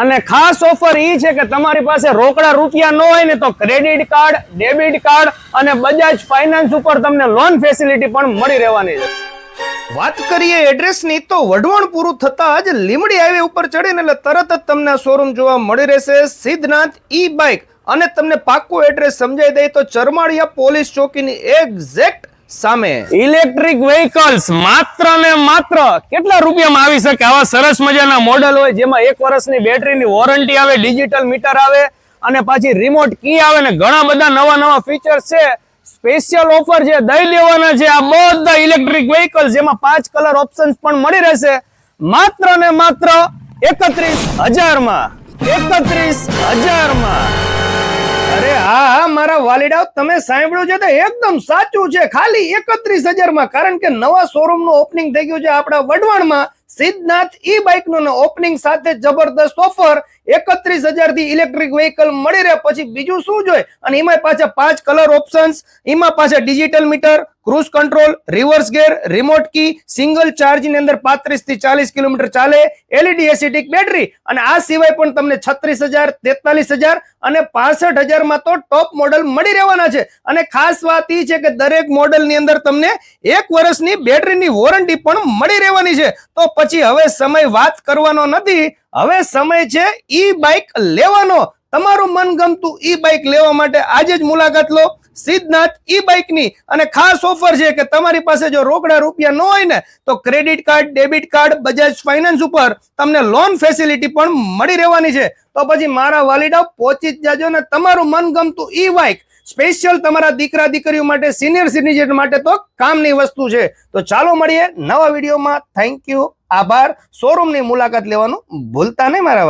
અને ખાસ ઓફર એ છે કે તમારી પાસે રોકડા રૂપિયા ન હોય ને તો ક્રેડિટ કાર્ડ ડેબિટ કાર્ડ અને બજાજ ફાઇનાન્સ ઉપર તમને લોન ફેસિલિટી પણ મળી રહેવાની છે. વાત કરીએ એડ્રેસની તો વઢવાણ પૂરું થતા જ લીમડી હાઈવે ઉપર ચડીને એટલે તરત જ તમને શોરૂમ જોવા મળી રહેશે. સિદ્ધનાથ ઈ બાઇક અને તમને પાક્કું એડ્રેસ સમજાઈ દે તો ચરમાળિયા પોલીસ ચોકીની એક્ઝેક્ટ સામે. ઇલેક્ટ્રિક વ્હીકલ્સ માત્ર ને માત્ર કેટલા રૂપિયામાં આવી શકે? આવા સરસ મજાના મોડલ હોય જેમાં એક વર્ષની બેટરીની વોરંટી આવે ડિજિટલ મીટર આવે અને પાછી રિમોટ કી આવે ને ઘણા બધા નવા નવા ફીચર્સ છે. સ્પેશિયલ ઓફર છે દઈ દેવાના છે આ બધા ઇલેક્ટ્રિક વ્હીકલ્સ જેમાં પાંચ કલર ઓપ્શન્સ પણ મળી રહેશે. માત્ર ને માત્ર એકત્રીસ હજારમાં. એકત્રીસ હજારમાં. અરે હા મારા વાલીડાઓ તમે સાંભળ્યું છે તો એકદમ સાચું છે. ખાલી એકત્રીસ હજારમાં, કારણ કે નવા શોરૂમનું ઓપનિંગ થઈ ગયું છે આપણા વઢવાણમાં. સિદ્ધનાથ ઈ બાઇકનું ઓપનિંગ સાથે જબરદસ્ત ઓફર એકત્રીસ હજારથી ઇલેક્ટ્રિક વ્હીકલ મળી રહે. પછી બીજું શું જોઈએ? અને એમાં પાછા પાંચ કલર ઓપ્શન્સ એમાં પાછા digital meter cruise control reverse gear remote key single ચાર્જની અંદર પાંત્રીસથી ચાલીસ કિલોમીટર ચાલે. એલઈડી એસિટિક બેટરી અને આ સિવાય પણ તમને છત્રીસ હજાર, તેતાલીસ હજાર અને પાસઠ હજારમાં તો ટોપ મોડલ મળી રહેવાના છે. અને ખાસ વાત એ છે કે દરેક મોડલની અંદર તમને એક વર્ષની બેટરીની વોરંટી પણ મળી રહેવાની છે. તો પછી હવે સમય વાત કરવાનો નથી. હવે સમય છે ઈ બાઇક લેવાનો. તમારું મનગમતું ઈ બાઇક લેવા માટે આજે જ મુલાકાત લો. સિદ્ધનાથ ઈ બાઇકની. અને ખાસ ઓફર છે કે તમારી પાસે જો રોકડા રૂપિયા ન હોય ને, તો credit card debit card Bajaj Finance ઉપર તમને લોન ફેસિલિટી પણ મળી રહેવાની છે. તો પછી મારા વાલીડા પહોંચી જ જાજો ને તમારું મનગમતું ઈ બાઇક સ્પેશિયલ તમારા દીકરા દીકરીઓ માટે સિનિયર સિટીઝન માટે તો કામની વસ્તુ છે. તો ચાલો મળીએ નવા વિડીયોમાં. થેન્ક યુ આભાર. શોરૂમની મુલાકાત લેવાનું ભૂલતા નહીં મારા